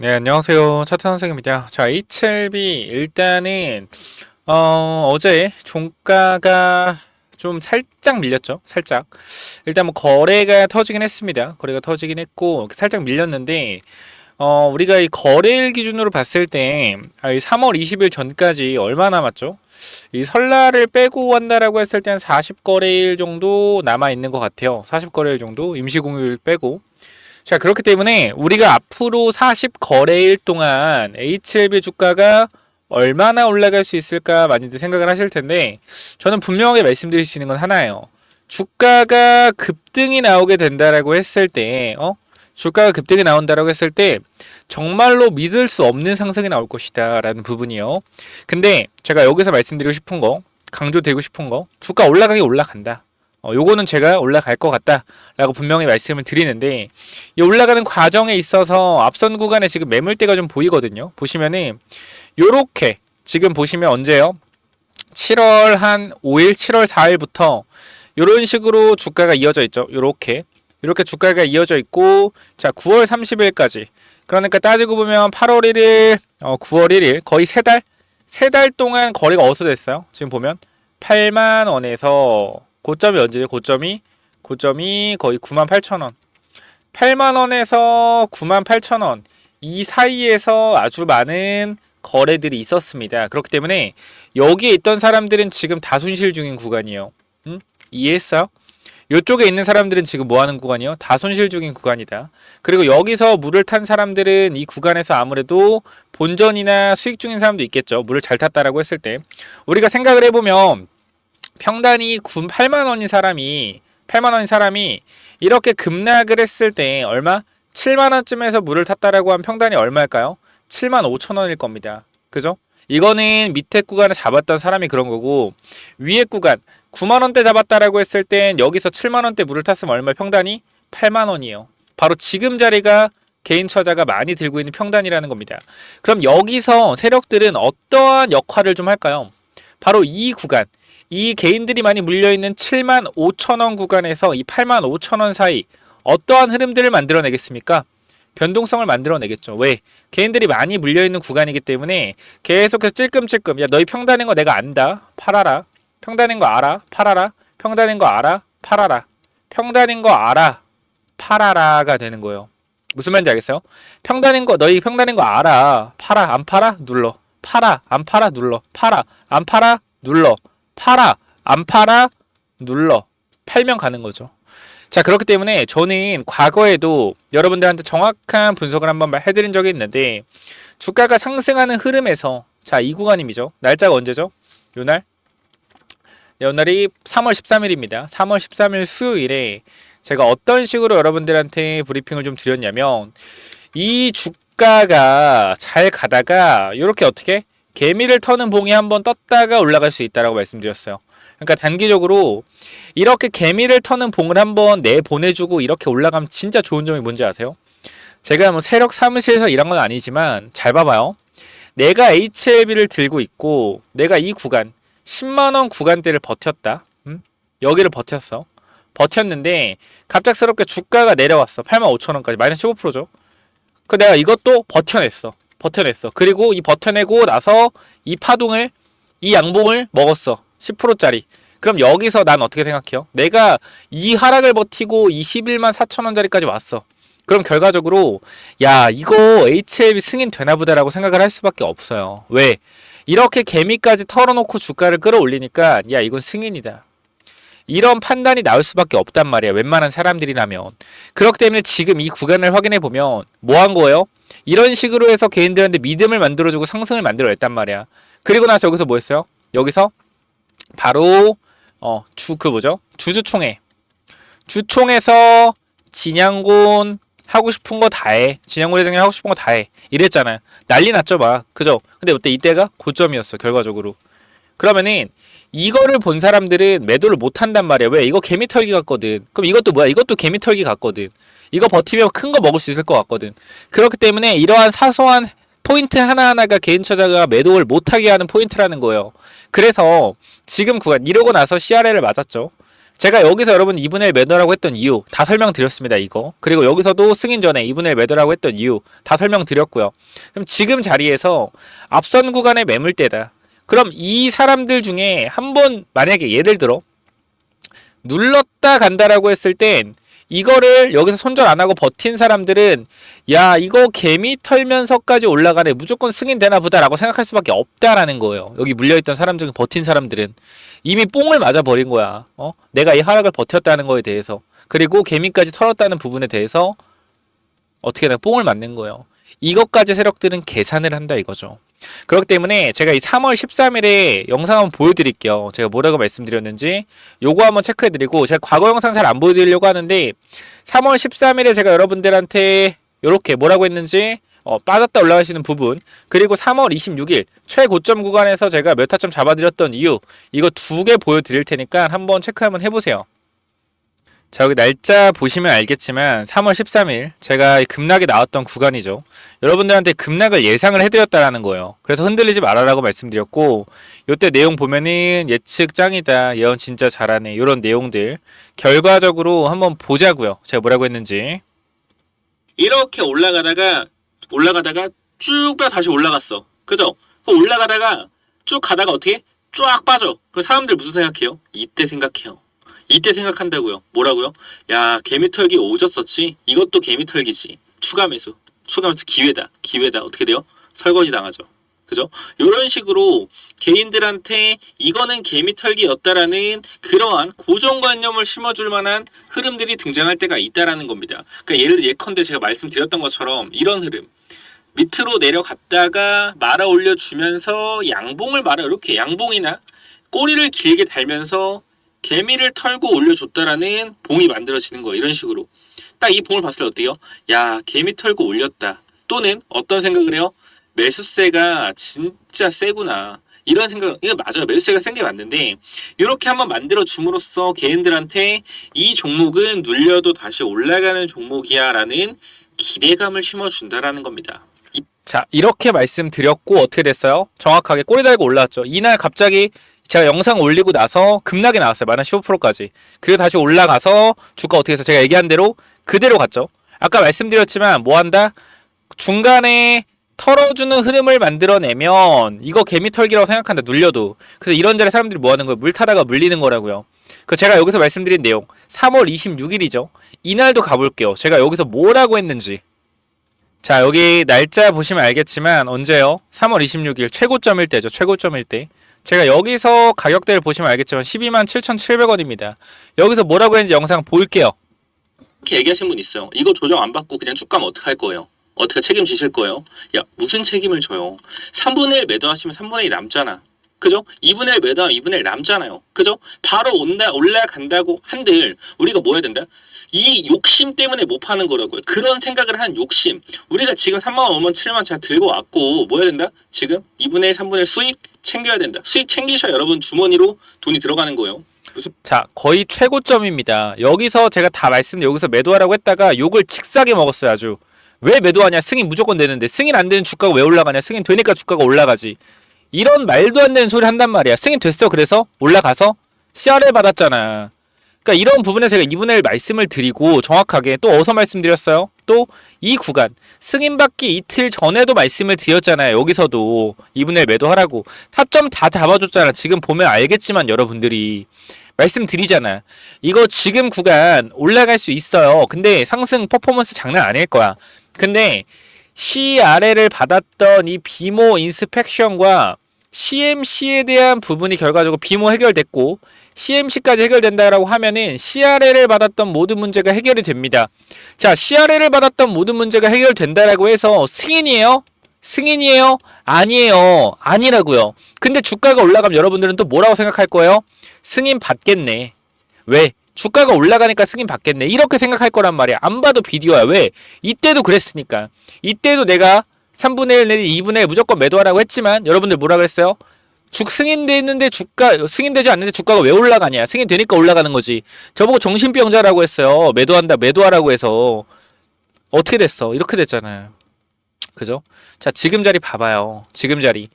네, 안녕하세요. 차트 선생입니다. 자, HLB 일단은 어, 어제 종가가 좀 살짝 밀렸죠. 살짝. 일단 뭐 거래가 터지긴 했습니다. 거래가 터지긴 했고 살짝 밀렸는데 어, 우리가 이 거래일 기준으로 봤을 때 아, 이 3월 20일 전까지 얼마 남았죠? 이 설날을 빼고 한다라고 했을 때 한 40거래일 정도 남아 있는 것 같아요. 40거래일 정도 임시 공휴일 빼고 자, 그렇기 때문에 우리가 앞으로 40 거래일 동안 HLB 주가가 얼마나 올라갈 수 있을까 많이들 생각을 하실 텐데 저는 분명하게 말씀드릴 수 있는 건 하나예요. 주가가 급등이 나오게 된다라고 했을 때 어? 주가가 급등이 나온다라고 했을 때 정말로 믿을 수 없는 상승이 나올 것이다라는 부분이요. 근데 제가 여기서 말씀드리고 싶은 거 강조드리고 싶은 거 주가 올라가기 올라간다. 어, 요거는 제가 올라갈 것 같다라고 분명히 말씀을 드리는데 이 올라가는 과정에 있어서 앞선 구간에 지금 매물대가 좀 보이거든요. 보시면은 요렇게 지금 보시면 언제요? 7월 한 5일, 7월 4일부터 요런 식으로 주가가 이어져 있죠. 요렇게 이렇게 주가가 이어져 있고 자 9월 30일까지 그러니까 따지고 보면 8월 1일, 어, 9월 1일 거의 세 달, 세 달 동안 거래가 어디서 됐어요? 지금 보면 8만 원에서 고점이 언제죠? 고점이 고점이 거의 9만 8천 원. 8만 원에서 9만 8천 원. 이 사이에서 아주 많은 거래들이 있었습니다. 그렇기 때문에 여기에 있던 사람들은 지금 다 손실 중인 구간이에요. 응? 이해했어? 이쪽에 있는 사람들은 지금 뭐 하는 구간이요? 다 손실 중인 구간이다. 그리고 여기서 물을 탄 사람들은 이 구간에서 아무래도 본전이나 수익 중인 사람도 있겠죠. 물을 잘 탔다라고 했을 때. 우리가 생각을 해보면 평단이 9, 8만 원인 사람이 8만 원인 사람이 이렇게 급락을 했을 때 얼마? 7만 원쯤에서 물을 탔다라고 한 평단이 얼마일까요? 7만 5천 원일 겁니다. 그죠? 이거는 밑에 구간을 잡았던 사람이 그런 거고 위에 구간 9만 원대 잡았다라고 했을 땐 여기서 7만 원대 물을 탔으면 얼마 평단이 8만 원이에요. 바로 지금 자리가 개인 처자가 많이 들고 있는 평단이라는 겁니다. 그럼 여기서 세력들은 어떠한 역할을 좀 할까요? 바로 이 구간 이 개인들이 많이 물려있는 7만 5천 원 구간에서 이 8만 5천 원 사이 어떠한 흐름들을 만들어내겠습니까? 변동성을 만들어내겠죠. 왜? 개인들이 많이 물려있는 구간이기 때문에 계속해서 찔끔찔끔 야 너희 평단인 거 내가 안다. 팔아라. 평단인 거 알아. 팔아라. 평단인 거 알아. 팔아라. 평단인 거 알아. 팔아라가 되는 거예요. 무슨 말인지 알겠어요? 평단인 거 너희 평단인 거 알아. 팔아. 안 팔아? 눌러. 팔아. 안 팔아? 눌러. 팔아. 안 팔아? 눌러. 팔아. 안 팔아? 눌러. 팔면 가는 거죠. 자, 그렇기 때문에 저는 과거에도 여러분들한테 정확한 분석을 한번 해드린 적이 있는데, 주가가 상승하는 흐름에서, 자, 이 구간임이죠. 날짜가 언제죠? 요 날? 요 날이 3월 13일입니다. 3월 13일 수요일에 제가 어떤 식으로 여러분들한테 브리핑을 좀 드렸냐면, 이 주가가 잘 가다가, 이렇게 어떻게? 개미를 터는 봉이 한번 떴다가 올라갈 수 있다라고 말씀드렸어요. 그러니까 단기적으로 이렇게 개미를 터는 봉을 한번 내 보내주고 이렇게 올라가면 진짜 좋은 점이 뭔지 아세요? 제가 뭐 세력 사무실에서 일한 건 아니지만 잘 봐봐요. 내가 HLB를 들고 있고 내가 이 구간 10만 원 구간대를 버텼다. 음? 여기를 버텼어. 버텼는데 갑작스럽게 주가가 내려왔어. 8만 5천 원까지 마이너스 15%죠. 그 내가 이것도 버텨냈어. 버텨냈어. 그리고 이 버텨내고 나서 이 파동을 이 양봉을 먹었어. 10%짜리. 그럼 여기서 난 어떻게 생각해요? 내가 이 하락을 버티고 21만 4천 원짜리까지 왔어. 그럼 결과적으로 야 이거 HLB 승인 되나 보다라고 생각을 할 수밖에 없어요. 왜? 이렇게 개미까지 털어놓고 주가를 끌어올리니까 야 이건 승인이다. 이런 판단이 나올 수밖에 없단 말이야. 웬만한 사람들이라면. 그렇기 때문에 지금 이 구간을 확인해 보면 뭐 한 거예요? 이런 식으로 해서 개인들한테 믿음을 만들어주고 상승을 만들어냈단 말이야. 그리고 나서 여기서 뭐 했어요? 여기서 바로 어, 주 그 뭐죠? 주주총회. 주총에서 진양곤 하고 싶은 거 다 해. 진양곤 회장이 하고 싶은 거 다 해. 이랬잖아요. 난리 났죠, 막. 그죠? 근데 그때 이때가 고점이었어, 결과적으로. 그러면은 이거를 본 사람들은 매도를 못 한단 말이야. 왜? 이거 개미 털기 같거든. 그럼 이것도 뭐야? 이것도 개미 털기 같거든. 이거 버티면 큰 거 먹을 수 있을 것 같거든. 그렇기 때문에 이러한 사소한 포인트 하나하나가 개인 처자가 매도를 못하게 하는 포인트라는 거예요. 그래서 지금 구간 이러고 나서 CRL을 맞았죠. 제가 여기서 여러분 2분의 1 매도라고 했던 이유 다 설명드렸습니다. 이거. 그리고 여기서도 승인 전에 2분의 1 매도라고 했던 이유 다 설명드렸고요. 그럼 지금 자리에서 앞선 구간의 매물대다. 그럼 이 사람들 중에 한 번 만약에 예를 들어 눌렀다 간다라고 했을 땐 이거를 여기서 손절 안 하고 버틴 사람들은 야 이거 개미 털면서까지 올라가네. 무조건 승인 되나 보다라고 생각할 수밖에 없다라는 거예요. 여기 물려있던 사람 중에 버틴 사람들은. 이미 뽕을 맞아 버린 거야. 어? 내가 이 하락을 버텼다는 거에 대해서. 그리고 개미까지 털었다는 부분에 대해서 어떻게 내가 뽕을 맞는 거예요. 이것까지 세력들은 계산을 한다 이거죠 그렇기 때문에 제가 이 3월 13일에 영상 한번 보여드릴게요. 제가 뭐라고 말씀드렸는지 요거 한번 체크해드리고 제가 과거 영상 잘 안 보여드리려고 하는데 3월 13일에 제가 여러분들한테 요렇게 뭐라고 했는지 어, 빠졌다 올라가시는 부분 그리고 3월 26일 최고점 구간에서 제가 몇 타점 잡아드렸던 이유 이거 두 개 보여드릴 테니까 한번 체크 한번 해보세요. 자 여기 날짜 보시면 알겠지만 3월 13일 제가 급락이 나왔던 구간이죠. 여러분들한테 급락을 예상을 해드렸다라는 거예요. 그래서 흔들리지 말아라고 말씀드렸고 이때 내용 보면은 예측 짱이다, 예언 진짜 잘하네 이런 내용들 결과적으로 한번 보자고요. 제가 뭐라고 했는지 이렇게 올라가다가 올라가다가 쭉 빼 다시 올라갔어. 그죠? 그 올라가다가 쭉 가다가 어떻게 쫙 빠져. 그 사람들 무슨 생각해요? 이때 생각해요. 이때 생각한다고요. 뭐라고요? 야 개미털기 오졌었지. 이것도 개미털기지. 추가 매수. 추가 매수 기회다. 기회다. 어떻게 돼요? 설거지 당하죠. 그죠? 이런 식으로 개인들한테 이거는 개미털기였다라는 그러한 고정관념을 심어줄 만한 흐름들이 등장할 때가 있다라는 겁니다. 그러니까 예를 예컨대 제가 말씀드렸던 것처럼 이런 흐름. 밑으로 내려갔다가 말아 올려주면서 양봉을 말아 이렇게 양봉이나 꼬리를 길게 달면서 개미를 털고 올려줬다라는 봉이 만들어지는 거예요. 이런 식으로. 딱 이 봉을 봤을 때 어때요? 야, 개미 털고 올렸다. 또는 어떤 생각을 해요? 매수세가 진짜 세구나. 이런 생각, 이거 맞아요. 매수세가 센 게 맞는데, 이렇게 한번 만들어 줌으로써 개인들한테 이 종목은 눌려도 다시 올라가는 종목이야 라는 기대감을 심어준다라는 겁니다. 자, 이렇게 말씀드렸고, 어떻게 됐어요? 정확하게 꼬리 달고 올라왔죠. 이날 갑자기 제가 영상 올리고 나서 급락이 나왔어요. 마이너스 15%까지. 그리고 다시 올라가서 주가 어떻게 해서 제가 얘기한 대로 그대로 갔죠. 아까 말씀드렸지만 뭐 한다? 중간에 털어주는 흐름을 만들어내면 이거 개미 털기라고 생각한다. 눌려도. 그래서 이런 자리 사람들이 뭐 하는 거예요? 물 타다가 물리는 거라고요. 그 제가 여기서 말씀드린 내용 3월 26일이죠. 이날도 가볼게요. 제가 여기서 뭐라고 했는지. 자 여기 날짜 보시면 알겠지만 언제요? 3월 26일 최고점일 때죠. 최고점일 때. 제가 여기서 가격대를 보시면 알겠지만 12만 7,700원입니다. 여기서 뭐라고 했는지 영상 볼게요. 이렇게 얘기하신 분 있어요. 이거 조정 안 받고 그냥 쭉 가면 어떡할 거예요? 어떻게 책임지실 거예요? 야 무슨 책임을 져요? 3분의 1 매도하시면 3분의 1 남잖아. 그죠? 2분의 1 매도하면 2분의 1 남잖아요. 그죠? 바로 온다, 올라간다고 한들 우리가 뭐 해야 된다? 이 욕심 때문에 못 파는 거라고요. 그런 생각을 한 욕심. 우리가 지금 3만 5만 7만 차 들고 왔고 뭐 해야 된다? 지금 2분의 1, 3분의 1 수익 챙겨야 된다. 수익 챙기셔야 여러분 주머니로 돈이 들어가는 거예요. 무슨 자 거의 최고점입니다. 여기서 제가 다 말씀 여기서 매도하라고 했다가 욕을 칙싸게 먹었어요 아주. 왜 매도하냐? 승인 무조건 되는데 승인 안 되는 주가가 왜 올라가냐? 승인 되니까 주가가 올라가지. 이런 말도 안 되는 소리 한단 말이야. 승인 됐어. 그래서 올라가서 CR을 받았잖아. 그러니까 이런 부분에 제가 2분의 1 말씀을 드리고 정확하게 또 어서 말씀드렸어요. 또 이 구간 승인받기 이틀 전에도 말씀을 드렸잖아요. 여기서도 2분의 1 매도하라고 타점 다 잡아줬잖아. 지금 보면 알겠지만 여러분들이 말씀드리잖아. 이거 지금 구간 올라갈 수 있어요. 근데 상승 퍼포먼스 장난 아닐 거야. 근데 CRL을 받았던 이 비모 인스펙션과 CMC에 대한 부분이 결과적으로 비모 해결됐고 CMC까지 해결된다라고 하면은 CRL을 받았던 모든 문제가 해결이 됩니다. 자, CRL을 받았던 모든 문제가 해결된다라고 해서 승인이에요? 승인이에요? 아니에요. 아니라고요. 근데 주가가 올라가면 여러분들은 또 뭐라고 생각할 거예요? 승인 받겠네. 왜? 주가가 올라가니까 승인 받겠네. 이렇게 생각할 거란 말이야. 안 봐도 비디오야. 왜? 이때도 그랬으니까. 이때도 내가 3분의 1 내지 2분의 1 무조건 매도하라고 했지만 여러분들 뭐라 그랬어요? 죽 승인돼 있는데 주가 승인되지 않는데 주가가 왜 올라가냐? 승인되니까 올라가는 거지. 저보고 정신병자라고 했어요. 매도한다, 매도하라고 해서 어떻게 됐어? 이렇게 됐잖아요. 그죠? 자, 지금 자리 봐봐요. 지금 자리.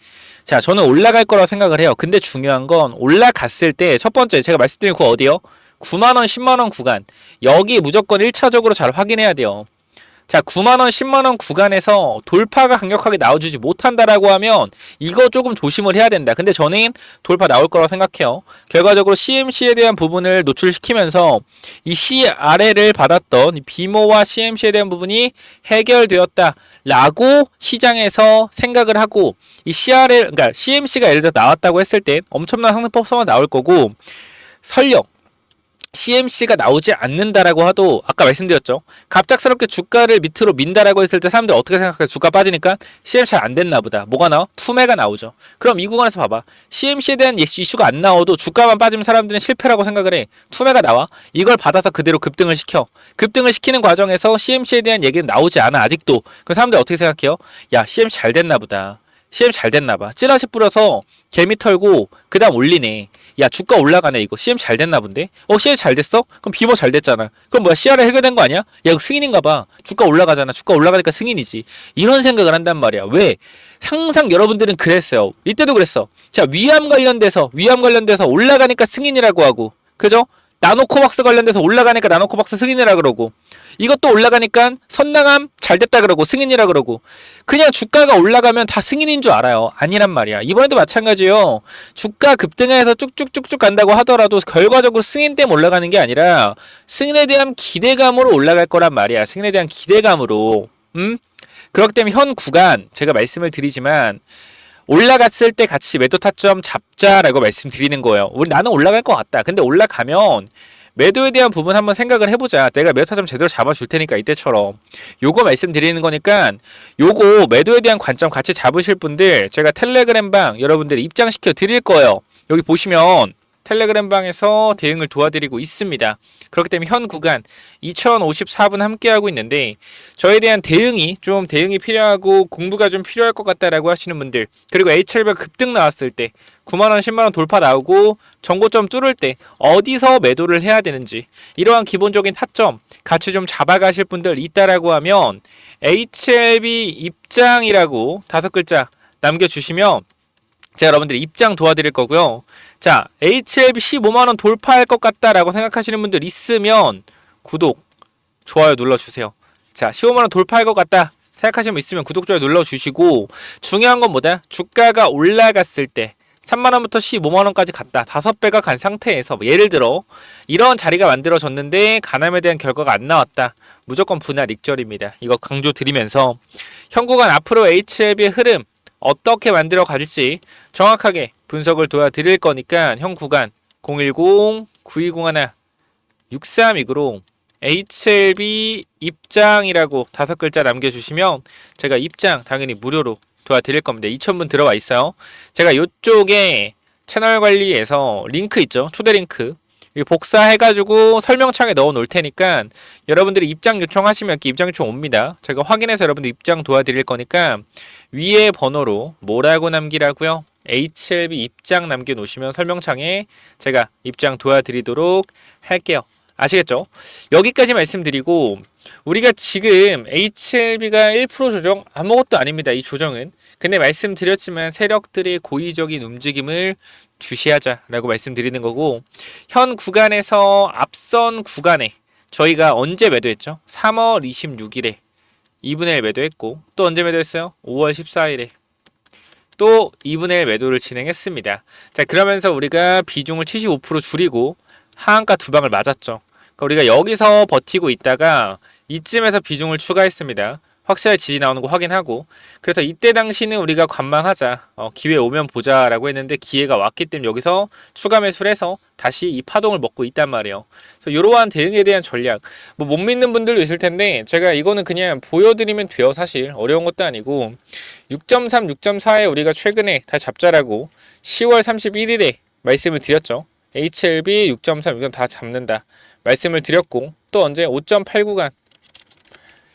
자, 저는 올라갈 거라고 생각을 해요. 근데 중요한 건 올라갔을 때 첫 번째 제가 말씀드린 그 어디요? 9만원, 10만원 구간. 여기 무조건 1차적으로 잘 확인해야 돼요. 자, 9만원, 10만원 구간에서 돌파가 강력하게 나와주지 못한다라고 하면 이거 조금 조심을 해야 된다. 근데 저는 돌파 나올 거라고 생각해요. 결과적으로 CMC에 대한 부분을 노출시키면서 이 C 아래를 받았던 이 비모와 CMC에 대한 부분이 해결되었다 라고 시장에서 생각을 하고 이 CRL, 그러니까 CMC가 예를 들어 나왔다고 했을 때 엄청난 상승 퍼포먼스 나올 거고 설령 CMC가 나오지 않는다라고 하도 아까 말씀드렸죠. 갑작스럽게 주가를 밑으로 민다라고 했을 때 사람들 어떻게 생각해요? 주가 빠지니까 CMC 잘 안 됐나 보다. 뭐가 나와? 투매가 나오죠. 그럼 이 구간에서 봐봐. CMC에 대한 이슈가 안 나와도 주가만 빠지면 사람들은 실패라고 생각을 해. 투매가 나와. 이걸 받아서 그대로 급등을 시켜. 급등을 시키는 과정에서 CMC에 대한 얘기는 나오지 않아 아직도. 그 사람들 어떻게 생각해요? 야 CMC 잘 됐나 보다. CM 잘 됐나 봐. 찌라시 뿌려서 개미 털고 그다음 올리네. 야 주가 올라가네 이거. CM 잘 됐나 본데? 어 CM 잘 됐어? 그럼 비모 잘 됐잖아. 그럼 뭐야 CR에 해결된 거 아니야? 야 이거 승인인가 봐. 주가 올라가잖아. 주가 올라가니까 승인이지. 이런 생각을 한단 말이야. 왜? 항상 여러분들은 그랬어요. 이때도 그랬어. 자 위암 관련돼서 위암 관련돼서 올라가니까 승인이라고 하고 그죠? 나노코박스 관련돼서 올라가니까 나노코박스 승인이라 그러고 이것도 올라가니까 선낭함 잘 됐다 그러고 승인이라 그러고 그냥 주가가 올라가면 다 승인인 줄 알아요. 아니란 말이야. 이번에도 마찬가지요. 주가 급등해서 쭉쭉쭉쭉 간다고 하더라도 결과적으로 승인 때문에 올라가는 게 아니라 승인에 대한 기대감으로 올라갈 거란 말이야. 승인에 대한 기대감으로. 음? 그렇기 때문에 현 구간 제가 말씀을 드리지만 올라갔을 때 같이 매도 타점 잡자라고 말씀드리는 거예요. 우리 나는 올라갈 것 같다. 근데 올라가면 매도에 대한 부분 한번 생각을 해보자. 내가 매도 타점 제대로 잡아줄 테니까 이때처럼 요거 말씀드리는 거니까 요거 매도에 대한 관점 같이 잡으실 분들 제가 텔레그램 방 여러분들 입장시켜 드릴 거예요. 여기 보시면 텔레그램 방에서 대응을 도와드리고 있습니다. 그렇기 때문에 현 구간 2054분 함께하고 있는데 저에 대한 대응이 좀 대응이 필요하고 공부가 좀 필요할 것 같다라고 하시는 분들 그리고 HLB 급등 나왔을 때 9만원 10만원 돌파 나오고 정고점 뚫을 때 어디서 매도를 해야 되는지 이러한 기본적인 타점 같이 좀 잡아가실 분들 있다라고 하면 HLB 입장이라고 다섯 글자 남겨주시면 제가 여러분들 입장 도와드릴 거고요. 자, HLB 15만원 돌파할 것 같다라고 생각하시는 분들 있으면 구독, 좋아요 눌러주세요. 자, 15만원 돌파할 것 같다 생각하시는 분 있으면 구독, 좋아요 눌러주시고 중요한 건 뭐다? 주가가 올라갔을 때 3만원부터 15만원까지 갔다. 다섯 배가 간 상태에서 뭐 예를 들어 이런 자리가 만들어졌는데 가남에 대한 결과가 안 나왔다. 무조건 분할 익절입니다. 이거 강조 드리면서 현 구간 앞으로 HLB의 흐름 어떻게 만들어 가질지 정확하게 분석을 도와드릴 거니까 형 구간 010-9201-6329로 HLB 입장이라고 다섯 글자 남겨주시면 제가 입장 당연히 무료로 도와드릴 겁니다. 2,000분 들어와 있어요. 제가 이쪽에 채널 관리에서 링크 있죠. 초대 링크. 복사해가지고 설명창에 넣어 놓을 테니까 여러분들이 입장 요청하시면 이렇게 입장 요청 옵니다. 제가 확인해서 여러분들 입장 도와드릴 거니까 위에 번호로 뭐라고 남기라고요? HLB 입장 남겨놓으시면 설명창에 제가 입장 도와드리도록 할게요. 아시겠죠? 여기까지 말씀드리고 우리가 지금 HLB가 1% 조정 아무것도 아닙니다. 이 조정은. 근데 말씀드렸지만 세력들의 고의적인 움직임을 주시하자라고 말씀드리는 거고 현 구간에서 앞선 구간에 저희가 언제 매도했죠? 3월 26일에 2분의 1 매도했고 또 언제 매도했어요? 5월 14일에 또 2분의 1 매도를 진행했습니다. 자 그러면서 우리가 비중을 75% 줄이고 하한가 두 방을 맞았죠. 그러니까 우리가 여기서 버티고 있다가 이쯤에서 비중을 추가했습니다. 확실하게 지지 나오는 거 확인하고 그래서 이때 당시는 우리가 관망하자 어, 기회 오면 보자라고 했는데 기회가 왔기 때문에 여기서 추가 매수를 해서 다시 이 파동을 먹고 있단 말이에요. 그래서 이러한 대응에 대한 전략 뭐 못 믿는 분들도 있을 텐데 제가 이거는 그냥 보여드리면 돼요 사실 어려운 것도 아니고 6.3, 6.4에 우리가 최근에 다 잡자라고 10월 31일에 말씀을 드렸죠. HLB 6.3 이건 다 잡는다 말씀을 드렸고 또 언제 5.8 구간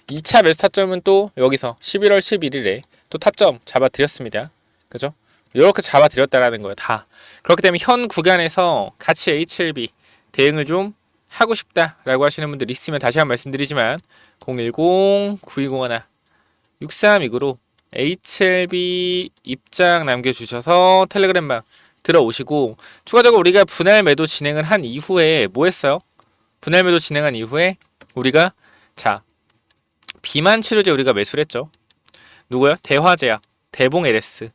2차 매수 타점은 또 여기서 11월 11일에 또 타점 잡아드렸습니다. 그죠? 이렇게 잡아드렸다라는 거예요. 다. 그렇기 때문에 현 구간에서 같이 HLB 대응을 좀 하고 싶다라고 하시는 분들 있으면 다시 한번 말씀드리지만 010-9201-6329로 HLB 입장 남겨주셔서 텔레그램방 들어오시고 추가적으로 우리가 분할 매도 진행을 한 이후에 뭐 했어요? 분할 매도 진행한 이후에 우리가 자 비만 치료제 우리가 매수를 했죠. 누구요? 대화제약, 대봉 LS.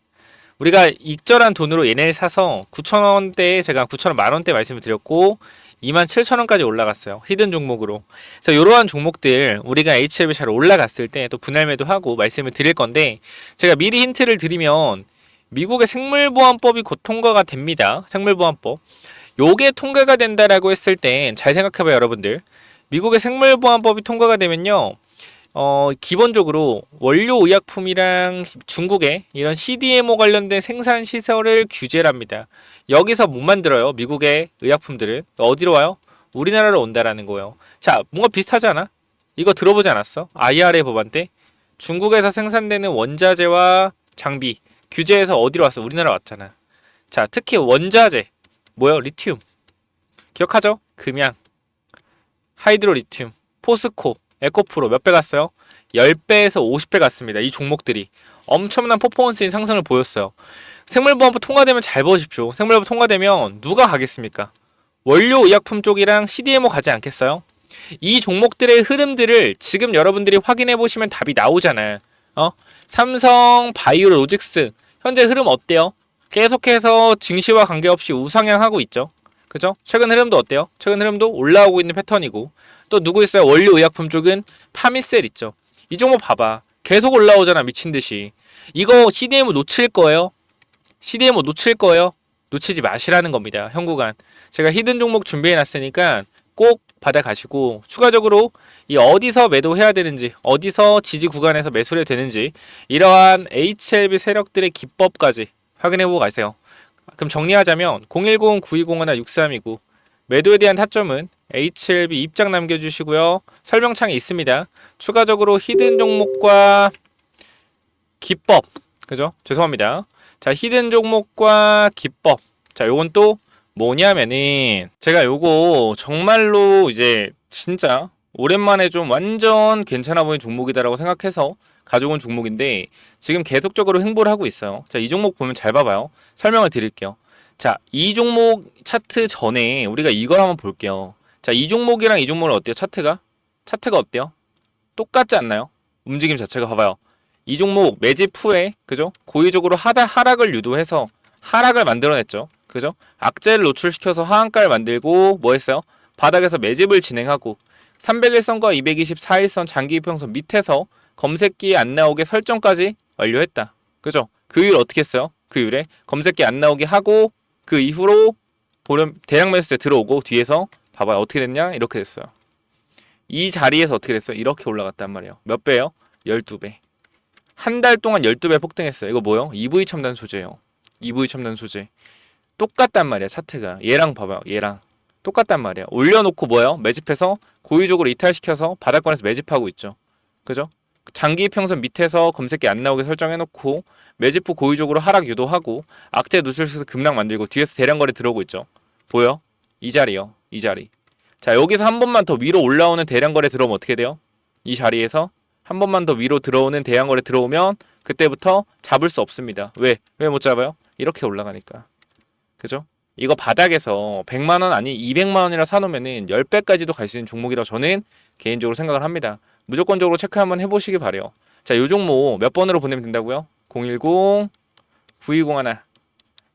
우리가 익절한 돈으로 얘네를 사서 9,000원대에 제가 9,000원 만 원대 말씀을 드렸고 27,000원까지 올라갔어요. 히든 종목으로. 그래서 이러한 종목들 우리가 HLB 잘 올라갔을 때 또 분할 매도하고 말씀을 드릴 건데 제가 미리 힌트를 드리면 미국의 생물보안법이 곧 통과가 됩니다. 생물보안법. 요게 통과가 된다라고 했을 때 잘 생각해봐요, 여러분들. 미국의 생물보안법이 통과가 되면요. 어, 기본적으로 원료 의약품이랑 중국의 이런 CDMO 관련된 생산 시설을 규제를 합니다. 여기서 못 만들어요. 미국의 의약품들을. 어디로 와요? 우리나라로 온다라는 거예요. 자, 뭔가 비슷하지 않아? 이거 들어보지 않았어? IRA 법안 때 중국에서 생산되는 원자재와 장비 규제에서 어디로 왔어? 우리나라 왔잖아. 자, 특히 원자재 뭐요? 리튬. 기억하죠? 금양, 하이드로 리튬, 포스코, 에코프로 몇 배 갔어요? 10배에서 50배 갔습니다. 이 종목들이 엄청난 퍼포먼스인 상승을 보였어요. 생물보안법 통과되면 잘 보십시오. 생물보안법 통과되면 누가 가겠습니까? 원료 의약품 쪽이랑 CDMO 가지 않겠어요? 이 종목들의 흐름들을 지금 여러분들이 확인해 보시면 답이 나오잖아요. 어? 삼성 바이오 로직스 현재 흐름 어때요? 계속해서 증시와 관계없이 우상향하고 있죠. 그죠? 최근 흐름도 어때요? 최근 흐름도 올라오고 있는 패턴이고 또 누구 있어요? 원료 의약품 쪽은 파미셀 있죠. 이 종목 봐봐. 계속 올라오잖아 미친 듯이. 이거 CDM 놓칠 거예요? CDM 놓칠 거예요? 놓치지 마시라는 겁니다. 현구간. 제가 히든 종목 준비해 놨으니까 꼭 받아가시고 추가적으로 이 어디서 매도해야 되는지 어디서 지지 구간에서 매수를 되는지 이러한 HLB 세력들의 기법까지 확인해 보고 가세요. 그럼 정리하자면 010-9201-6329 매도에 대한 타점은 HLB 입장 남겨주시고요. 설명창에 있습니다. 추가적으로 히든 종목과 기법 그죠? 죄송합니다. 자 히든 종목과 기법 자 요건 또 뭐냐면은 제가 요거 정말로 이제 진짜 오랜만에 좀 완전 괜찮아 보이는 종목이다라고 생각해서 가져온 종목인데 지금 계속적으로 행보를 하고 있어요. 자, 이 종목 보면 잘 봐봐요. 설명을 드릴게요. 자, 이 종목 차트 전에 우리가 이걸 한번 볼게요. 자, 이 종목이랑 이 종목은 어때요? 차트가? 차트가 어때요? 똑같지 않나요? 움직임 자체가 봐봐요. 이 종목 매집 후에 그죠? 고의적으로 하다 하락을 유도해서 하락을 만들어냈죠. 그죠? 악재를 노출시켜서 하한가를 만들고 뭐 했어요? 바닥에서 매집을 진행하고 301선과 224일선 장기 이평선 밑에서 검색기에 안 나오게 설정까지 완료했다. 그죠? 그 이후로 어떻게 했어요? 그 이후에 검색기 안 나오게 하고 그 이후로 보름 대량 매수 때 들어오고 뒤에서 봐봐요. 어떻게 됐냐? 이렇게 됐어요. 이 자리에서 어떻게 됐어요? 이렇게 올라갔단 말이에요. 몇 배요? 12배. 한 달 동안 12배 폭등했어요. 이거 뭐요? EV 첨단 소재예요. EV 첨단 소재. 똑같단 말이야, 차트가. 얘랑 봐봐요. 얘랑. 똑같단 말이야. 올려놓고 뭐예요? 매집해서 고의적으로 이탈시켜서 바닥권에서 매집하고 있죠. 그죠? 장기 평선 밑에서 검색기 안 나오게 설정해놓고 매집 후 고의적으로 하락 유도하고 악재 노출시켜서 급락 만들고 뒤에서 대량 거래 들어오고 있죠. 보여? 이 자리요. 이 자리. 자 여기서 한 번만 더 위로 올라오는 대량 거래 들어오면 어떻게 돼요? 이 자리에서 한 번만 더 위로 들어오는 대량 거래 들어오면 그때부터 잡을 수 없습니다. 왜? 왜 못 잡아요? 이렇게 올라가니까. 그죠? 이거 바닥에서 100만 원 아니 200만 원이라 사놓으면은 10배까지도 갈 수 있는 종목이라 저는 개인적으로 생각을 합니다. 무조건적으로 체크 한번 해보시기 바래요. 자, 요 종목 몇 번으로 보내면 된다고요? 010 9201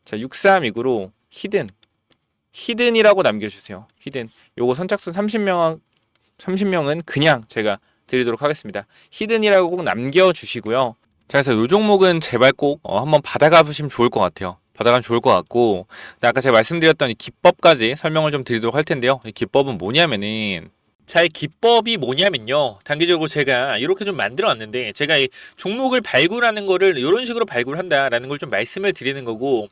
자, 6329로 히든 히든이라고 남겨주세요. 히든 요거 선착순 30명 30명은 그냥 제가 드리도록 하겠습니다. 히든이라고 꼭 남겨주시고요. 자, 그래서 요 종목은 제발 꼭 어, 한번 받아가 보시면 좋을 것 같아요. 받아가면 좋을 것 같고 아까 제가 말씀드렸던 이 기법까지 설명을 좀 드리도록 할 텐데요. 이 기법은 뭐냐면은 자, 이 기법이 뭐냐면요. 단기적으로 제가 이렇게 좀 만들어 왔는데, 제가 이 종목을 발굴하는 거를 이런 식으로 발굴한다라는 걸 좀 말씀을 드리는 거고,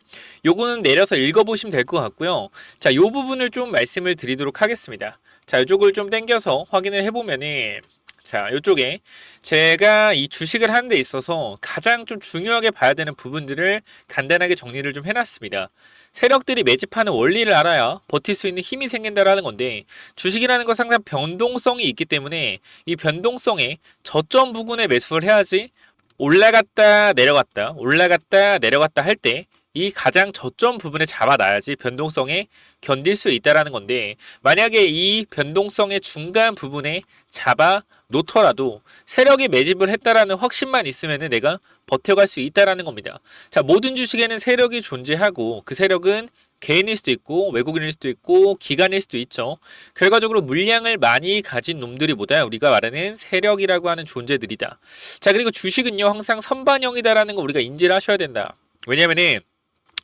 요거는 내려서 읽어보시면 될 것 같고요. 자, 요 부분을 좀 말씀을 드리도록 하겠습니다. 자, 이쪽을 좀 당겨서 확인을 해보면은, 자, 이쪽에 제가 이 주식을 하는 데 있어서 가장 좀 중요하게 봐야 되는 부분들을 간단하게 정리를 좀 해놨습니다. 세력들이 매집하는 원리를 알아야 버틸 수 있는 힘이 생긴다라는 건데 주식이라는 건 항상 변동성이 있기 때문에 이 변동성에 저점 부근에 매수를 해야지 올라갔다 내려갔다 올라갔다 내려갔다 할 때 이 가장 저점 부분에 잡아놔야지 변동성에 견딜 수 있다라는 건데 만약에 이 변동성의 중간 부분에 잡아 놓더라도 세력이 매집을 했다라는 확신만 있으면은 내가 버텨갈 수 있다라는 겁니다. 자, 모든 주식에는 세력이 존재하고 그 세력은 개인일 수도 있고 외국인일 수도 있고 기관일 수도 있죠. 결과적으로 물량을 많이 가진 놈들이보다 우리가 말하는 세력이라고 하는 존재들이다. 자, 그리고 주식은요 항상 선반영이다라는 거 우리가 인지를 하셔야 된다. 왜냐면은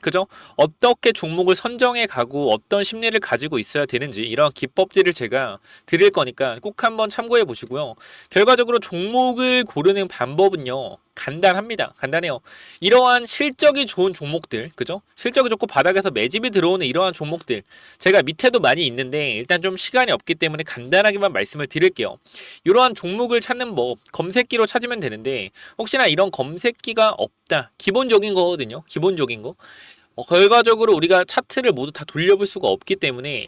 그죠? 어떻게 종목을 선정해 가고 어떤 심리를 가지고 있어야 되는지 이런 기법들을 제가 드릴 거니까 꼭 한번 참고해 보시고요. 결과적으로 종목을 고르는 방법은요. 간단합니다. 간단해요. 이러한 실적이 좋은 종목들, 그죠? 실적이 좋고 바닥에서 매집이 들어오는 이러한 종목들. 제가 밑에도 많이 있는데 일단 좀 시간이 없기 때문에 간단하게만 말씀을 드릴게요. 이러한 종목을 찾는 법, 검색기로 찾으면 되는데 혹시나 이런 검색기가 없다. 기본적인 거거든요. 기본적인 거. 어, 결과적으로 우리가 차트를 모두 다 돌려볼 수가 없기 때문에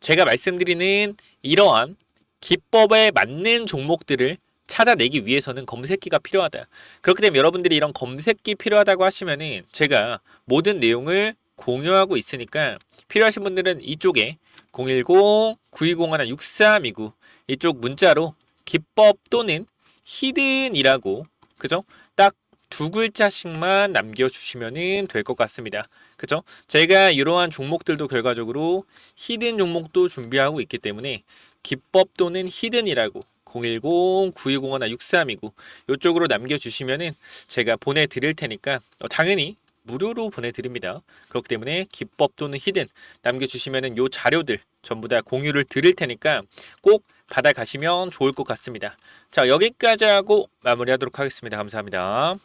제가 말씀드리는 이러한 기법에 맞는 종목들을 찾아내기 위해서는 검색기가 필요하다. 그렇기 때문에 여러분들이 이런 검색기 필요하다고 하시면은 제가 모든 내용을 공유하고 있으니까 필요하신 분들은 이쪽에 010-9201-6329 이쪽 문자로 기법 또는 히든이라고 그죠? 딱 두 글자씩만 남겨주시면 될 것 같습니다. 그죠? 제가 이러한 종목들도 결과적으로 히든 종목도 준비하고 있기 때문에 기법 또는 히든이라고 010-9201-6329 이쪽으로 남겨주시면은 제가 보내드릴 테니까 어, 당연히 무료로 보내드립니다. 그렇기 때문에 기법 또는 히든 남겨주시면은 요 자료들 전부 다 공유를 드릴 테니까 꼭 받아가시면 좋을 것 같습니다. 자 여기까지 하고 마무리하도록 하겠습니다. 감사합니다.